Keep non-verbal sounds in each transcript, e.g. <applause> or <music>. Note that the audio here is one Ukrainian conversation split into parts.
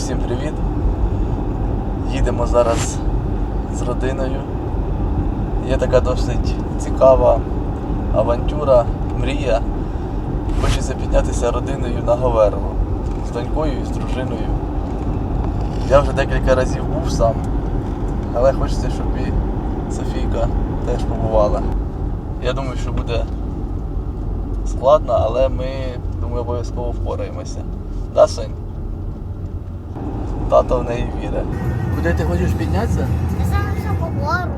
всім привіт. Їдемо зараз з родиною. Є така досить цікава авантюра, мрія. Хочеться піднятися родиною на Говерло з донькою і з дружиною. Я вже декілька разів був сам, але хочеться, щоб і Софійка теж побувала. Я думаю, що буде складно, але ми думаю, обов'язково впораємося. Да, Сонь? Тато в неї вірить. Куди ти хочеш піднятися? Сказали, що по гору.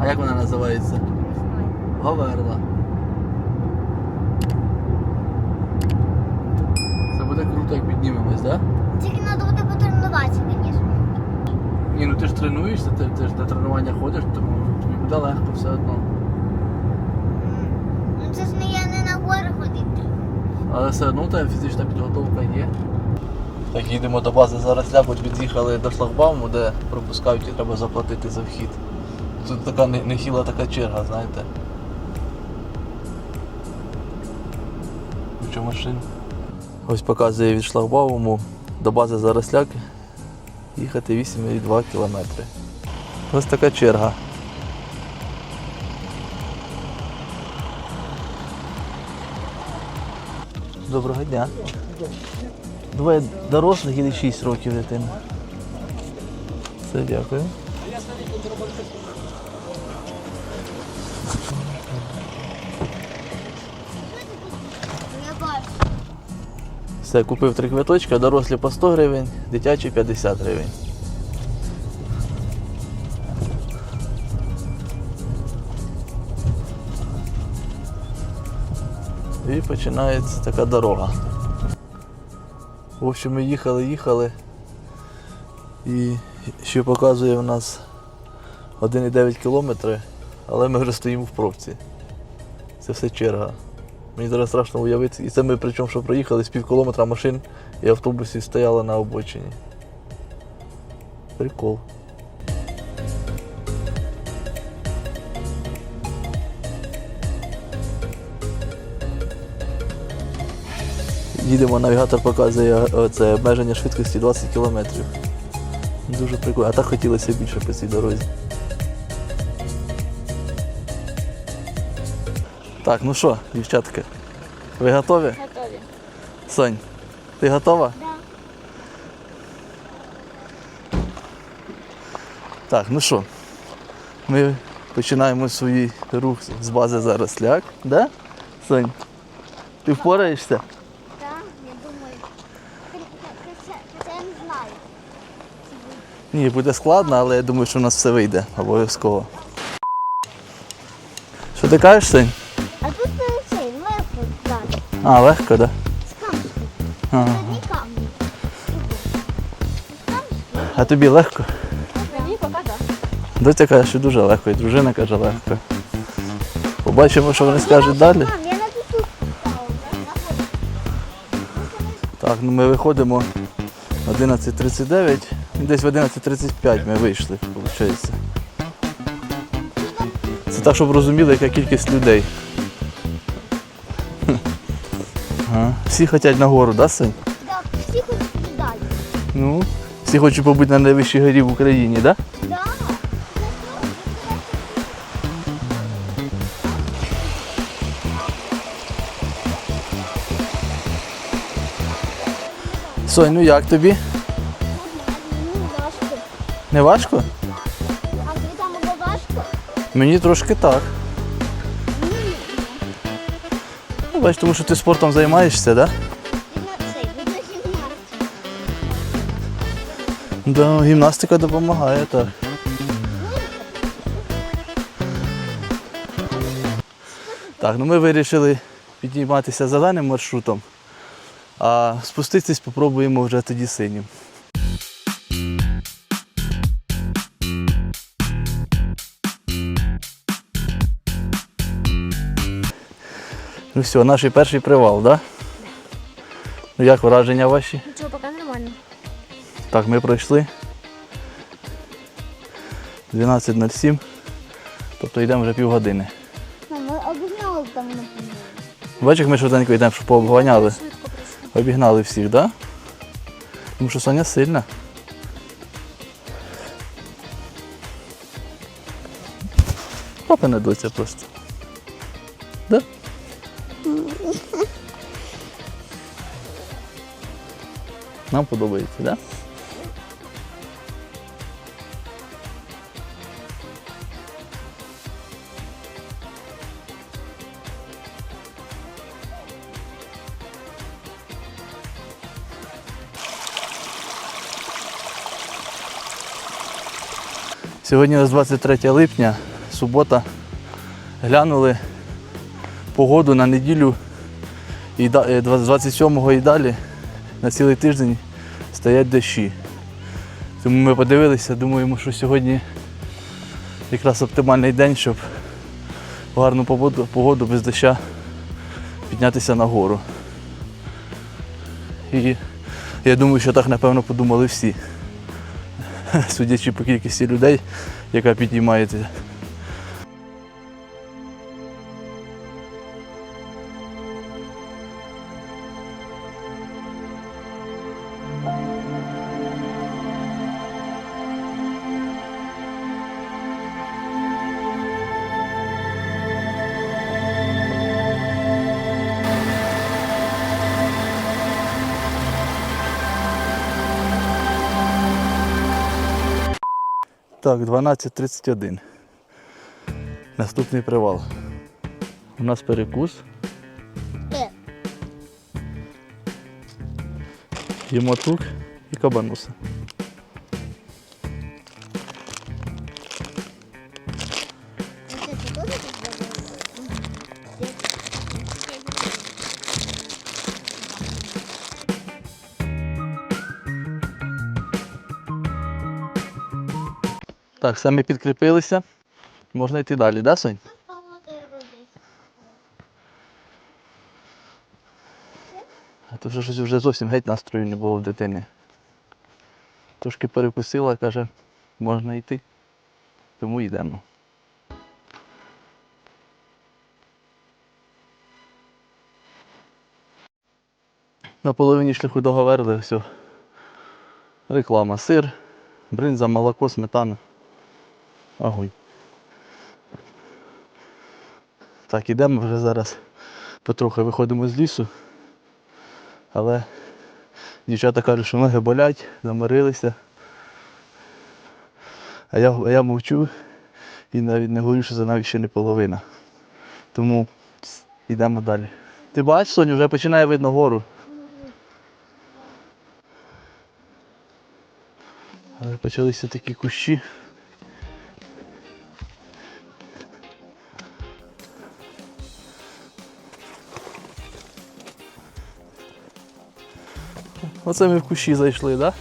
А як вона називається? Говерла. Це буде круто, як піднімемось, так? Да? Тільки треба буде потренуватися, звісно. Ні, ну ти ж тренуєшся, ти, ти ж на тренування ходиш, тому тобі буде легко все одно. Ну це ж не я не на гори ходити. Але все одно у тебе фізична підготовка є. Так, їдемо до бази зараз бо під'їхали до шлагбауму, де пропускають і треба заплатити за вхід. Тут така не- нехіла така черга, знаєте. Куча машин. Ось показує від шлагбауму до бази Заросляк їхати 8,2 кілометри. Ось така черга. Доброго дня. Двоє дорослих і 6 років дитини. Все, дякую. Все, купив три квиточка, дорослі по 100 гривень, дитячі 50 гривень. І починається така дорога. В общем, ми їхали, їхали. І що показує у нас 1,9 кілометри, але ми вже стоїмо в пробці. Це все черга. Мені зараз страшно уявити. І це ми причому, що проїхали з пів кілометра машин і автобусів стояли на обочині. Прикол. Їдемо, навігатор показує е, це обмеження швидкості 20 км. Дуже прикольно. А так хотілося більше по цій дорозі. Так, ну що, дівчатки, ви готові? Готові. Сонь, ти готова? Да. Так, ну що, ми починаємо свій рух з бази Заросляк, да? Сонь, ти впораєшся? Так, я думаю. Хоча хоча я не знаю. Ні, буде складно, але я думаю, що у нас все вийде обов'язково. Що ти кажеш, Сонь? А тут не цей, легко дати. А, легко, так? Да? З камушки. Ага. Одні камні. З камушки. А тобі легко? Мені поки так. Доця каже, що дуже легко, і дружина каже легко. Побачимо, що вони скажуть далі. Мам, я на тут. Так, ну ми виходимо 11.39, десь в 11.35 ми вийшли, виходить. Це так, щоб розуміли, яка кількість людей. Ага. Всі хочуть на гору, да, Сень? Так, всі хочуть далі. Ну, всі хочуть побути на найвищій горі в Україні, так? Да? Да. Сонь, ну як тобі? Не важко? А тобі там було важко? Мені трошки так. Ну, бач, тому що ти спортом займаєшся, так? Да? Видно цей, видно гімнастику. Да, гімнастика допомагає, так. Так, ну ми вирішили підійматися зеленим маршрутом, а спуститись спробуємо вже тоді синім. Ну все, наш перший привал, так? Да? Ну як враження ваші? Нічого, поки нормально. Так, ми пройшли. 12.07. Тобто йдемо вже півгодини. Мам, ми обігнали там на Бачиш, як ми швиденько йдемо, щоб пообганяли. Обігнали всіх, так? Да? Тому що Соня сильна. Папина доця просто. Да? Нам подобається, так? Да? Сьогодні у нас 23 липня, субота. Глянули погоду на неділю і е, 27-го і далі на цілий тиждень стоять дощі. Тому ми подивилися, думаємо, що сьогодні якраз оптимальний день, щоб гарну погоду, погоду без доща піднятися на гору. І я думаю, що так напевно подумали всі <laughs> судячи по кількості людей, яка піднімається. Так, 12.31. Наступний привал. У нас перекус. Е, Їмо тук і кабануса. Так, все ми підкріпилися. Можна йти далі, да, Сонь? А то вже щось вже зовсім геть настрою не було в дитини. Трошки перекусила, каже, можна йти. Тому йдемо. На половині шляху договорили все. Реклама, сир, бринза, молоко, сметана. Огонь. Так, ідемо вже зараз потрохи виходимо з лісу. Але дівчата кажуть, що ноги болять, заморилися. А я, а я мовчу і навіть не говорю, що це навіть ще не половина. Тому йдемо далі. Ти бачиш, Соню, вже починає видно гору. Але почалися такі кущі. Оце ми в кущі зайшли, так? Да?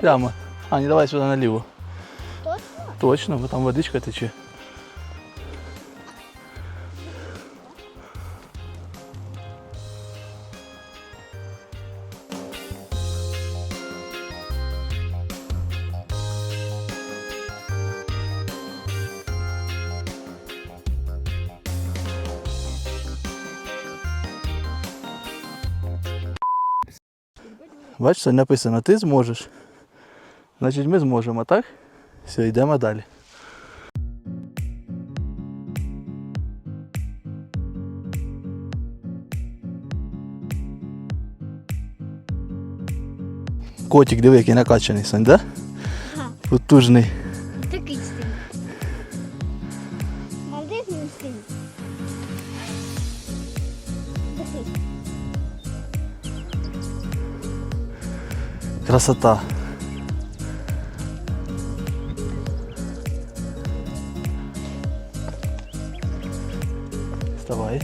Прямо. А, не давай сюди наліво. Точно? Точно, бо там водичка тече. Бачиш, написано, ти зможеш. Значить, ми зможемо, так? Все, йдемо далі. Котик, диви, який накачаний Сань, да? Потужний. Красота. Вставай.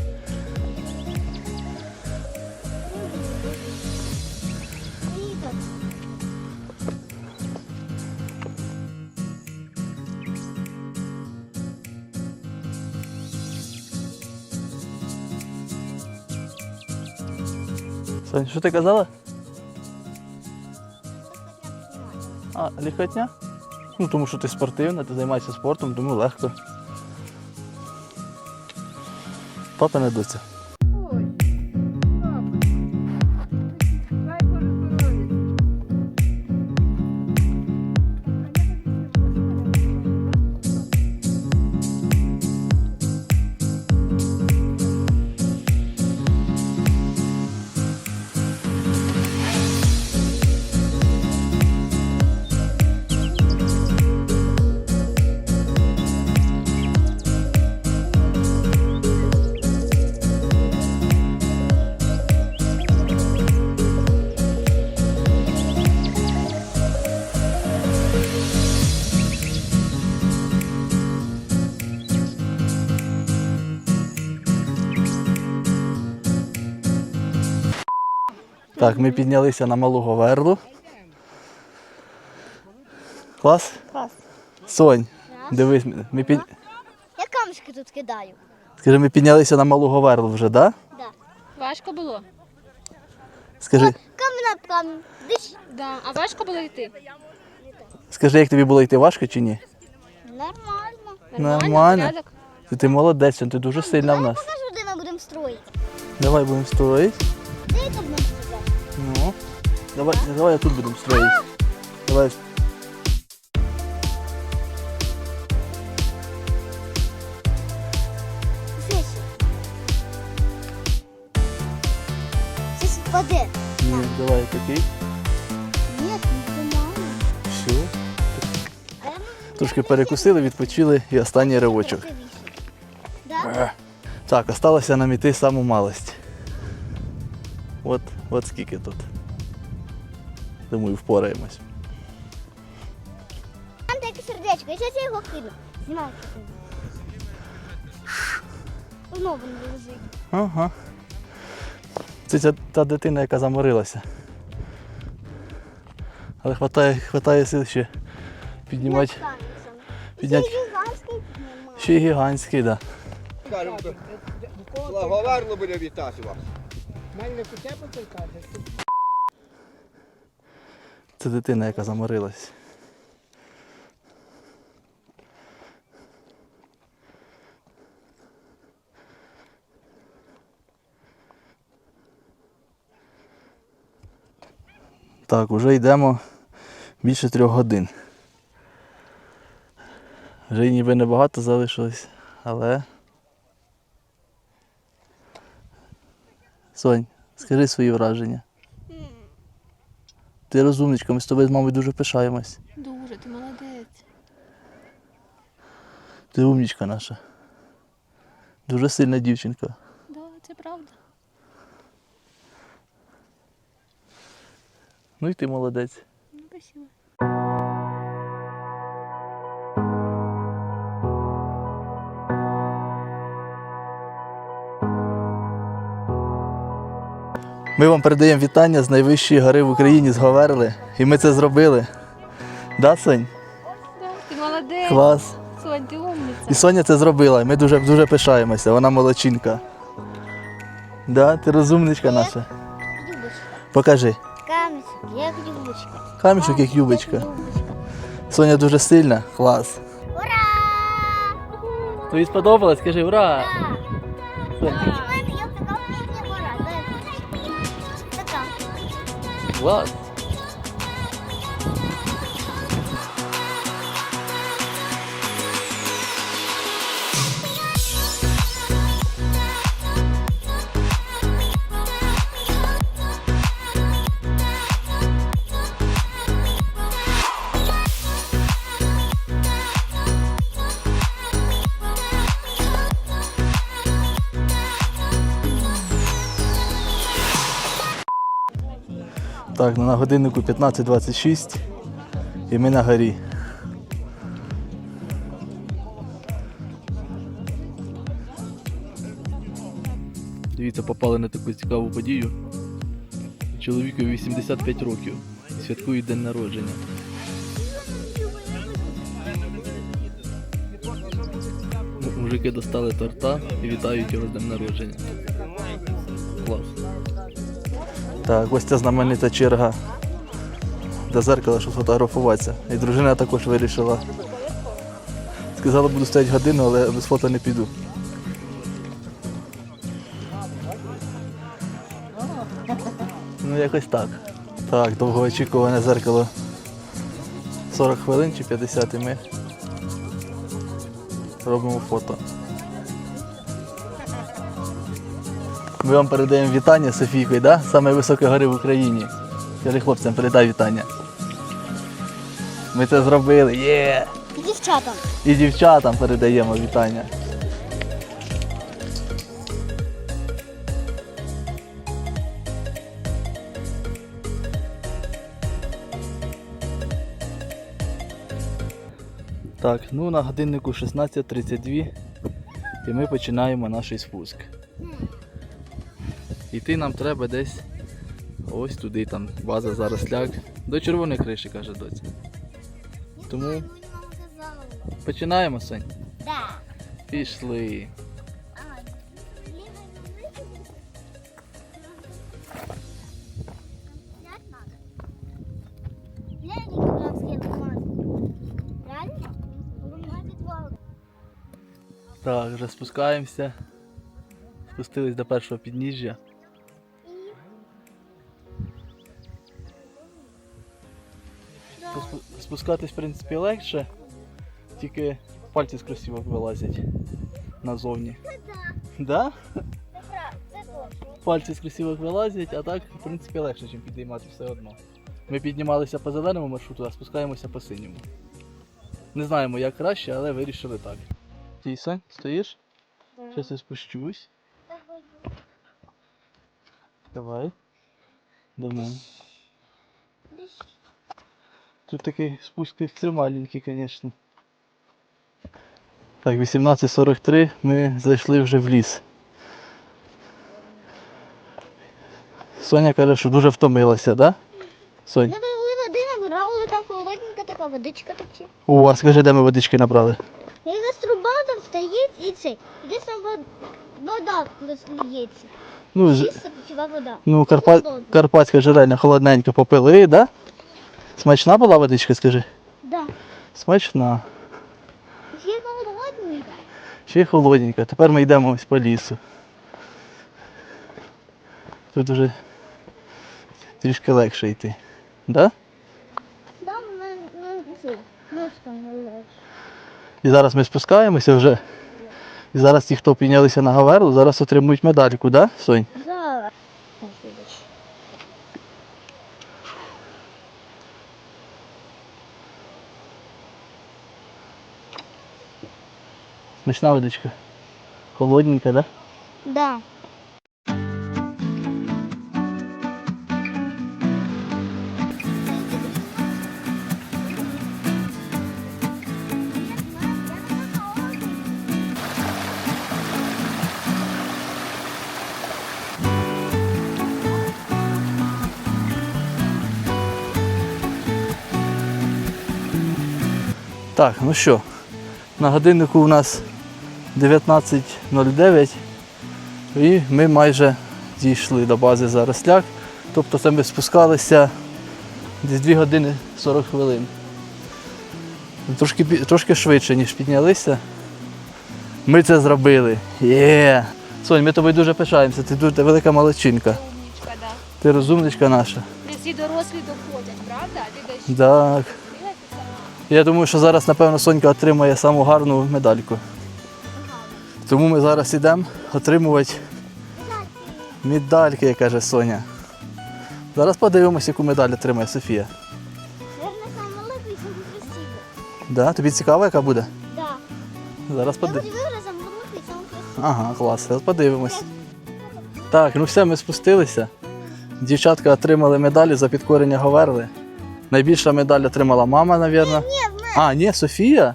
Сань, що ти казала? А, легкотня? Ну, тому що ти спортивна, ти займаєшся спортом, тому легко. Папа не Ой, Так, ми піднялися на малу Говерлу. Клас? Клас. Сонь, дивись, ми під... Я камушки тут кидаю. Скажи, ми піднялися на малу Говерлу вже, так? Да? Да. Важко було? Скажи, Камінь на камінь. Диш. Да. А важко було йти? скажи, як тобі було йти важко чи ні? Нормально. Нормально. Порядок? Ти, ти молодець, ти дуже сильна в нас. Покажу, де ми будемо строїти. Давай будемо строїти. Де? Ну. Давай, давай я тут будемо строїти. Давай. Впаде. Ні, давай такий. Ні, не нормально. Все. Трошки перекусили, відпочили і останній ривочок. Да? Так, осталося нам іти саму малость. От, от скільки тут. Думаю, впораємось. Там таке сердечко, я зараз його кину. Знімай. Знову не лежить. Ага. Це ця та дитина, яка заморилася. Але хватає, хватає сил ще піднімати. Підняти. Це гігантський піднімає. Ще й гігантський, так. Да. Кажемо, благоварно буде вітати вас. Це дитина, яка заморилась. Так, уже йдемо більше трьох годин. Вже ніби небагато залишилось, але. Сонь, скажи свої враження. Ти розумничка, ми з тобою, з мамою дуже пишаємось. Дуже, ти молодець. Ти умнічка наша. Дуже сильна дівчинка. Да, це правда. Ну і ти молодець. Ну, спасибо. Ми вам передаємо вітання з найвищої гори в Україні з Говерли. І ми це зробили. Да, Сонь? Ти молодець. Клас. Сонь, ти умниця. І Соня це зробила. і Ми дуже дуже пишаємося. Вона молодчинка. Да, ти розумничка наша. Покажи. Камінь, як юбочка. Камішок як юбочка. Соня дуже сильна. Клас. Ура! Тобі сподобалось? Скажи ура! У Клас. Так, на годиннику 15.26 і ми на горі. Дивіться, попали на таку цікаву подію. Чоловіку 85 років. Святкують день народження. Мужики достали торта і вітають його з днем народження. Клас. Так, ось ця знаменита черга до зеркала, щоб фотографуватися. І дружина також вирішила. Сказала, буду стояти годину, але без фото не піду. Ну, якось так. Так, довгоочікуване зеркало. 40 хвилин чи 50 і ми робимо фото. Ми вам передаємо вітання Софійкою, да? Саме високої гори в Україні. Скажи хлопцям, передай вітання. Ми це зробили, є! І Дівчатам. І дівчатам передаємо вітання. Так, ну на годиннику 16.32 і ми починаємо наш спуск. Іти нам треба десь ось туди, там база заросляк. До червоної криші, каже доця. Тому починаємо, Сонь. Да. Пішли. Так, вже спускаємося. Спустились до першого підніжжя. Спускатись, в принципі, легше, тільки пальці з кросівок вилазять назовні. Да? Пальці з кросівок вилазять, а так, в принципі, легше, ніж підіймати все одно. Ми піднімалися по зеленому маршруту, а спускаємося по синьому. Не знаємо, як краще, але вирішили так. Тіса, стоїш? Зараз я спущусь. Давай. Давай. Тут такий спуск екстремальненький, звісно. Так, 18.43 ми зайшли вже в ліс. Соня каже, що дуже втомилася, да? Сонь, води набирали, там холодненька така водичка тече. у вас скажи, де ми водички набрали? Якась труба там стоїть і це. Десь там вод- вода лється. Ну, з- Чиста питьова вода. ну Карпа... Карпатська джерельна холодненько попили, да? Смачна була водичка, скажи? Да. Смачна. Ще холодненька. Ще й холодненько. Тепер ми йдемо ось по лісу. Тут вже трішки легше йти. Да? Да, лежить. І зараз ми спускаємося вже. І зараз ті, хто піднялися на Гаверлу, зараз отримують медальку, да, Сонь? Смачна водичка. Холодненька, да? Да. Так, ну що, на годиннику у нас 19.09 і ми майже дійшли до бази Заросляк. Тобто це ми спускалися десь 2 години 40 хвилин. Трошки, трошки швидше, ніж піднялися. Ми це зробили. Є! Сонь, ми тобою дуже пишаємося, ти дуже велика молодчинка. Да. Ти розумничка наша. Не всі дорослі доходять, правда? Ти десь Так. Я думаю, що зараз, напевно, Сонька отримає саму гарну медальку. Тому ми зараз йдемо отримувати медальки, як каже Соня. Зараз подивимося, яку медаль отримає Софія. Да? Тобі цікаво, яка буде? Да. Зараз красивий. Ага, клас, зараз подивимось. Так, ну все, ми спустилися. Дівчатка отримали медалі за підкорення Говерли. Найбільша медаль отримала мама, мабуть. А, ні, Софія.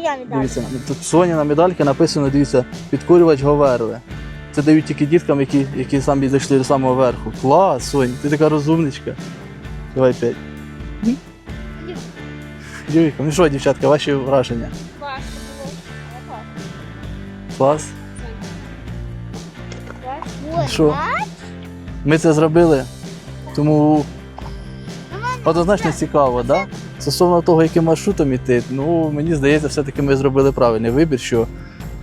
Моя медаль. Дивіться, тут Соня на медальці написано, дивіться, підкурювач Говерли. Це дають тільки діткам, які, які самі дійшли до самого верху. Клас, Сонь, ти така розумничка. Давай п'ять. Юрійка, ну що, дівчатка, ваші враження? Важко було. Але. Клас. Що? Ми це зробили, тому Ну, Однозначно цікаво, да? Стосовно того, яким маршрутом іти, ну мені здається, все-таки ми зробили правильний вибір, що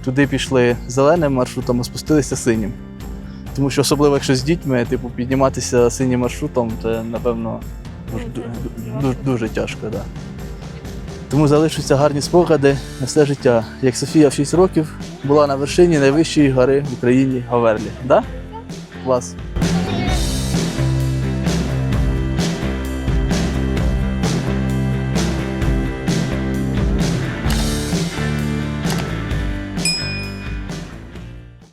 туди пішли зеленим маршрутом, а спустилися синім. Тому що особливо якщо з дітьми, типу, підніматися синім маршрутом, це напевно дуже, дуже, дуже тяжко, Да. Тому залишаться гарні спогади на все життя. Як Софія в 6 років була на вершині найвищої гори в Україні Говерлі. Да? Клас.